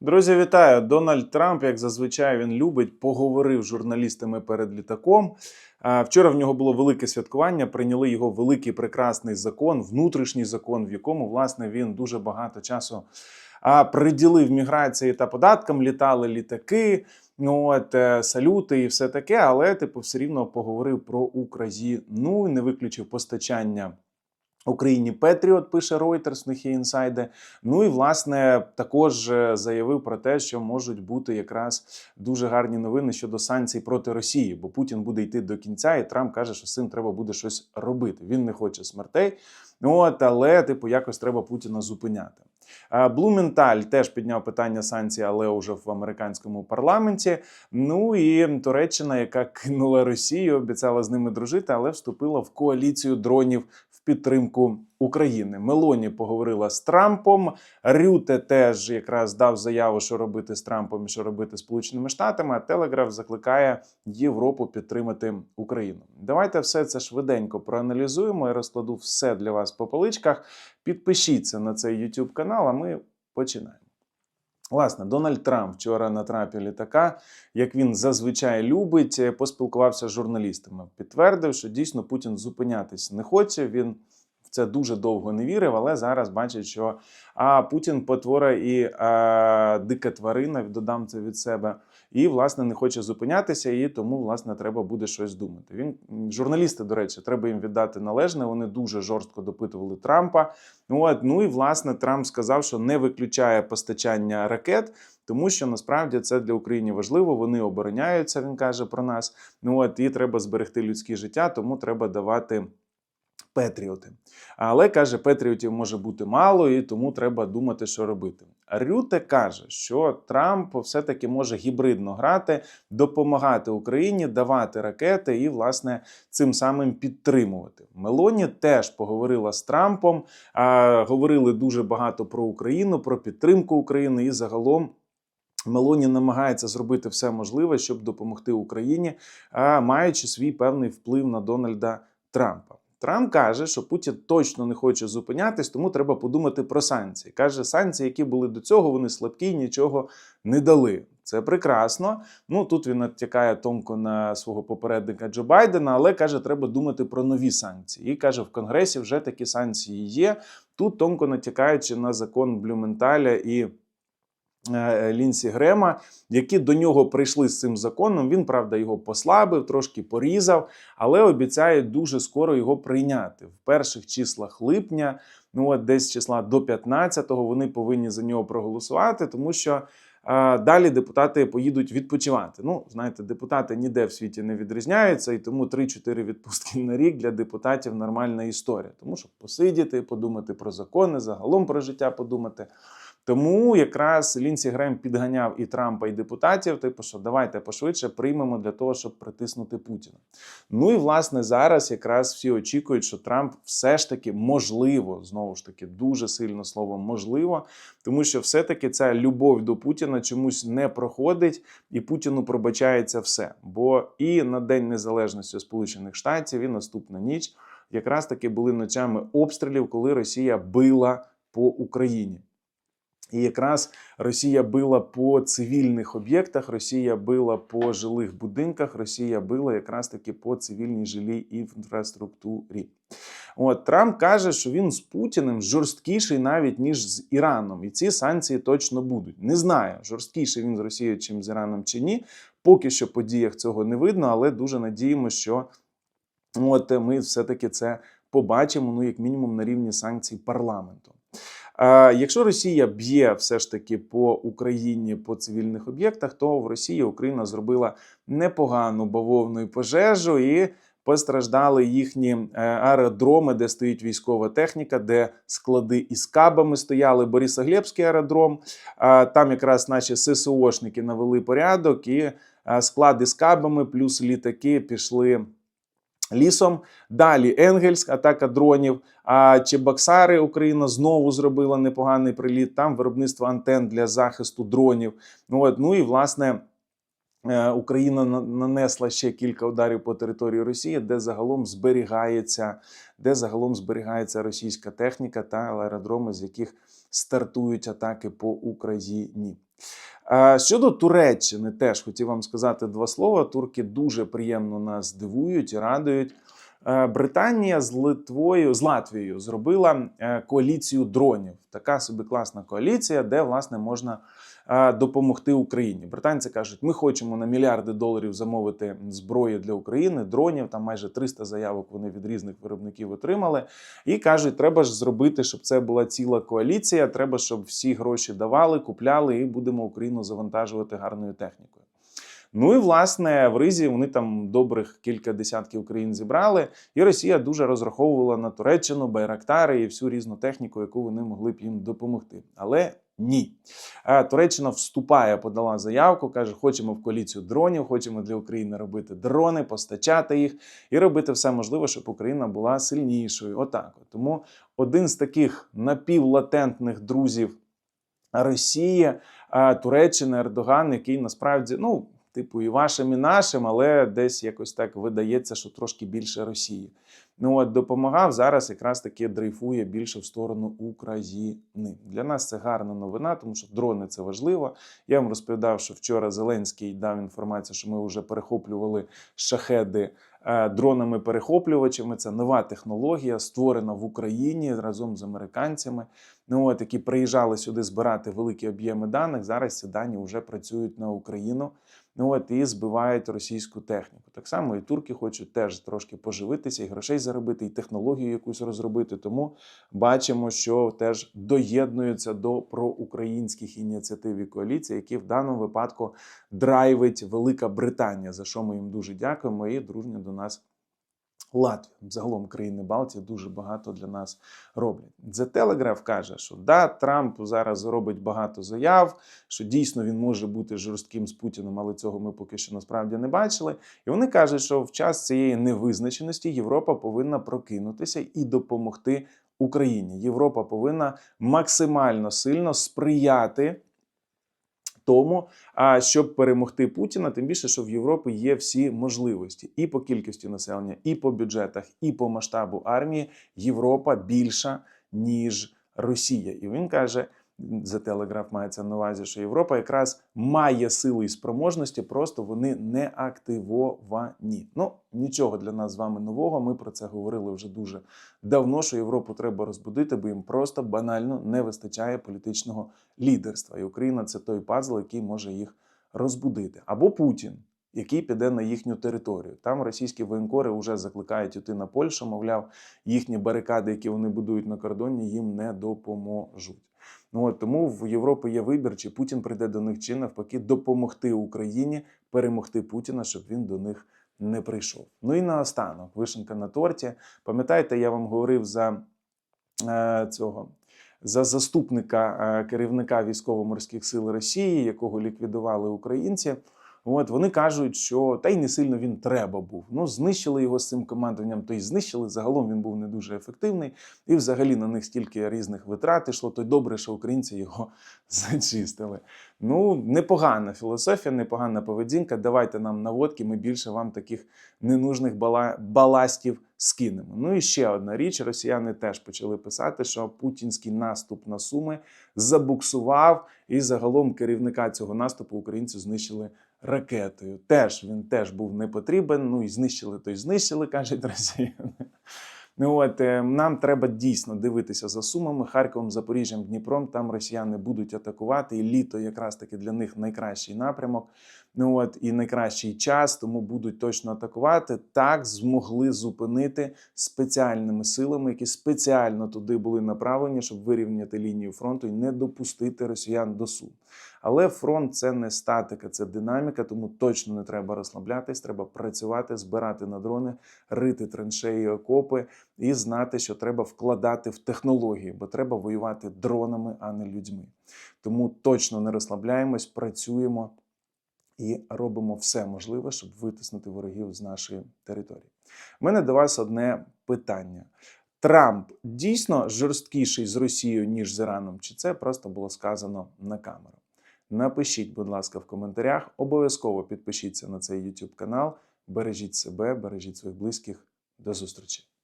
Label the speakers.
Speaker 1: Друзі, вітаю! Дональд Трамп, як зазвичай, він любить, поговорив з журналістами перед літаком. Вчора в нього було велике святкування. Прийняли його великий прекрасний закон, внутрішній закон, в якому власне він дуже багато часу приділив міграції та податкам. Літали літаки, ну от е, салюти і все таке. Але типу, все рівно поговорив про Україну, не виключив постачання. Україні Петріот пише Reuters, них інсайди. Ну і власне також е, заявив про те, що можуть бути якраз дуже гарні новини щодо санкцій проти Росії, бо Путін буде йти до кінця, і Трамп каже, що з цим треба буде щось робити. Він не хоче смертей. От, але типу якось треба Путіна зупиняти. Блументаль теж підняв питання санкцій, але вже в американському парламенті. Ну і Туреччина, яка кинула Росію, обіцяла з ними дружити, але вступила в коаліцію дронів підтримку України. Мелоні поговорила з Трампом. Рюте теж якраз дав заяву, що робити з Трампом і що робити з Сполученими Штатами. А Телеграф закликає Європу підтримати Україну. Давайте все це швиденько проаналізуємо. Я розкладу все для вас по поличках. Підпишіться на цей YouTube канал, а ми починаємо. Власне, Дональд Трамп вчора на трапі літака, як він зазвичай любить, е, поспілкувався з журналістами. Підтвердив, що дійсно Путін зупинятись не хоче. Він це дуже довго не вірив, але зараз бачить, що а Путін потвора і а, дика тварина, додам це від себе, і власне не хоче зупинятися, і тому власне треба буде щось думати. Він журналісти, до речі, треба їм віддати належне. Вони дуже жорстко допитували Трампа. Ну от ну і власне Трамп сказав, що не виключає постачання ракет. Тому що насправді це для України важливо. Вони обороняються. Він каже про нас. Ну от і треба зберегти людське життя, тому треба давати. Петріоти, але каже, Петріотів може бути мало, і тому треба думати, що робити. Рюте каже, що Трамп все-таки може гібридно грати, допомагати Україні, давати ракети і, власне, цим самим підтримувати. Мелоні теж поговорила з Трампом, а, говорили дуже багато про Україну, про підтримку України і загалом. Мелоні намагається зробити все можливе, щоб допомогти Україні, маючи свій певний вплив на Дональда Трампа. Трамп каже, що Путін точно не хоче зупинятись, тому треба подумати про санкції. Каже, санкції, які були до цього, вони слабкі, нічого не дали. Це прекрасно. Ну тут він натякає тонко на свого попередника Джо Байдена, але каже, треба думати про нові санкції. І каже, в Конгресі вже такі санкції є. Тут тонко натякаючи на закон Блюменталя і. Е, Лінсі Грема, які до нього прийшли з цим законом. Він, правда, його послабив, трошки порізав, але обіцяє дуже скоро його прийняти в перших числах липня. Ну от десь числа до 15-го вони повинні за нього проголосувати, тому що. а, Далі депутати поїдуть відпочивати. Ну, знаєте, депутати ніде в світі не відрізняються, і тому 3-4 відпустки на рік для депутатів нормальна історія. Тому щоб посидіти, подумати про закони, загалом про життя подумати. Тому якраз Лінсі Грем підганяв і Трампа, і депутатів. Типу, що давайте пошвидше приймемо для того, щоб притиснути Путіна. Ну і власне зараз якраз всі очікують, що Трамп все ж таки можливо, знову ж таки, дуже сильно слово можливо, тому що все-таки ця любов до Путіна чомусь не проходить, і Путіну пробачається все. Бо і на День Незалежності Сполучених Штатів, і наступна ніч якраз таки були ночами обстрілів, коли Росія била по Україні. І якраз Росія била по цивільних об'єктах, Росія била по жилих будинках, Росія била якраз таки по цивільній жилій інфраструктурі. От Трамп каже, що він з Путіним жорсткіший навіть ніж з Іраном, і ці санкції точно будуть. Не знаю, жорсткіший він з Росією, чим з Іраном чи ні. Поки що по діях цього не видно, але дуже надіємося, що от ми все-таки це побачимо, ну як мінімум на рівні санкцій парламенту. Якщо Росія б'є все ж таки по Україні по цивільних об'єктах, то в Росії Україна зробила непогану бавовну пожежу і постраждали їхні е, аеродроми, де стоїть військова техніка, де склади із кабами стояли. Борисоглебський аеродром. Там якраз наші ССОшники навели порядок, і склади з кабами, плюс літаки пішли. Лісом далі Енгельськ, атака дронів. А Чебоксари Україна знову зробила непоганий приліт. Там виробництво антен для захисту дронів. Ну от ну і власне е, Україна нанесла ще кілька ударів по території Росії, де загалом зберігається, де загалом зберігається російська техніка та аеродроми, з яких стартують атаки по Україні. Е, Щодо Туреччини, теж хотів вам сказати два слова. Турки дуже приємно нас дивують і радують. Е, Британія з Литвою, з Латвією зробила е, коаліцію дронів. Така собі класна коаліція, де власне можна допомогти Україні. Британці кажуть, ми хочемо на мільярди доларів замовити зброї для України, дронів. Там майже 300 заявок вони від різних виробників отримали. І кажуть, треба ж зробити, щоб це була ціла коаліція. Треба, щоб всі гроші давали, купляли, і будемо Україну завантажувати гарною технікою. Ну і власне в Ризі вони там добрих кілька десятків країн зібрали, і Росія дуже розраховувала на Туреччину, Байрактари і всю різну техніку, яку вони могли б їм допомогти. Але ні. Е, Туреччина вступає, подала заявку, каже: хочемо в коаліцію дронів, хочемо для України робити дрони, постачати їх і робити все можливе, щоб Україна була сильнішою. Отак. Тому один з таких напівлатентних друзів Росії, е, Туреччина, Ердоган, який насправді, ну. Типу, і вашим, і нашим, але десь якось так видається, що трошки більше Росії. Ну от допомагав зараз, якраз таки дрейфує більше в сторону України. Для нас це гарна новина, тому що дрони це важливо. Я вам розповідав, що вчора Зеленський дав інформацію, що ми вже перехоплювали шахеди е, дронами-перехоплювачами. Це нова технологія, створена в Україні разом з американцями. Ну от які приїжджали сюди збирати великі об'єми даних. Зараз ці дані вже працюють на Україну. Ну от і збивають російську техніку. Так само і турки хочуть теж трошки поживитися, і грошей заробити, і технологію якусь розробити. Тому бачимо, що теж доєднуються до проукраїнських ініціатив і коаліцій, які в даному випадку драйвить Велика Британія, за що ми їм дуже дякуємо і дружньо до нас. Латвія, загалом країни Балтії дуже багато для нас роблять. The Telegraph каже, що да, Трамп зараз робить багато заяв, що дійсно він може бути жорстким з Путіним, але цього ми поки що насправді не бачили. І вони кажуть, що в час цієї невизначеності Європа повинна прокинутися і допомогти Україні. Європа повинна максимально сильно сприяти. Тому, щоб перемогти Путіна, тим більше, що в Європі є всі можливості і по кількості населення, і по бюджетах, і по масштабу армії Європа більша ніж Росія. І він каже: за телеграф мається на увазі, що Європа якраз має силу і спроможності, просто вони не активовані. Ну нічого для нас з вами нового. Ми про це говорили вже дуже давно. Що Європу треба розбудити, бо їм просто банально не вистачає політичного лідерства. І Україна це той пазл, який може їх розбудити, або Путін. Який піде на їхню територію. Там російські воєнкори вже закликають іти на Польщу, мовляв, їхні барикади, які вони будують на кордоні, їм не допоможуть. Ну от тому в Європі є вибір, чи Путін прийде до них, чи навпаки допомогти Україні перемогти Путіна, щоб він до них не прийшов. Ну і наостанок, вишенка на торті. Пам'ятаєте, я вам говорив за е, цього. За заступника е, керівника військово-морських сил Росії, якого ліквідували українці, От вони кажуть, що та й не сильно він треба був. Ну, знищили його з цим командуванням, то й знищили. Загалом він був не дуже ефективний, і взагалі на них стільки різних витрат йшло. То й добре, що українці його зачистили. Ну, непогана філософія, непогана поведінка. Давайте нам наводки, ми більше вам таких ненужних бала... баластів скинемо. Ну і ще одна річ: росіяни теж почали писати, що путінський наступ на суми забуксував, і загалом керівника цього наступу українці знищили ракетою. Теж він теж був не потрібен. Ну і знищили, то й знищили, кажуть росіяни. Ну от е, нам треба дійсно дивитися за сумами Харковом, Запоріжжям, Дніпром. Там росіяни будуть атакувати, і літо якраз таки для них найкращий напрямок. Ну от і найкращий час, тому будуть точно атакувати. Так змогли зупинити спеціальними силами, які спеціально туди були направлені, щоб вирівняти лінію фронту і не допустити росіян до Сум. Але фронт це не статика, це динаміка, тому точно не треба розслаблятись. Треба працювати, збирати на дрони, рити траншеї, окопи і знати, що треба вкладати в технології, бо треба воювати дронами, а не людьми. Тому точно не розслабляємось, працюємо і робимо все можливе, щоб витиснути ворогів з нашої території. У мене до вас одне питання. Трамп дійсно жорсткіший з Росією, ніж з Іраном, чи це просто було сказано на камеру? Напишіть, будь ласка, в коментарях. Обов'язково підпишіться на цей YouTube канал. Бережіть себе, бережіть своїх близьких. До зустрічі!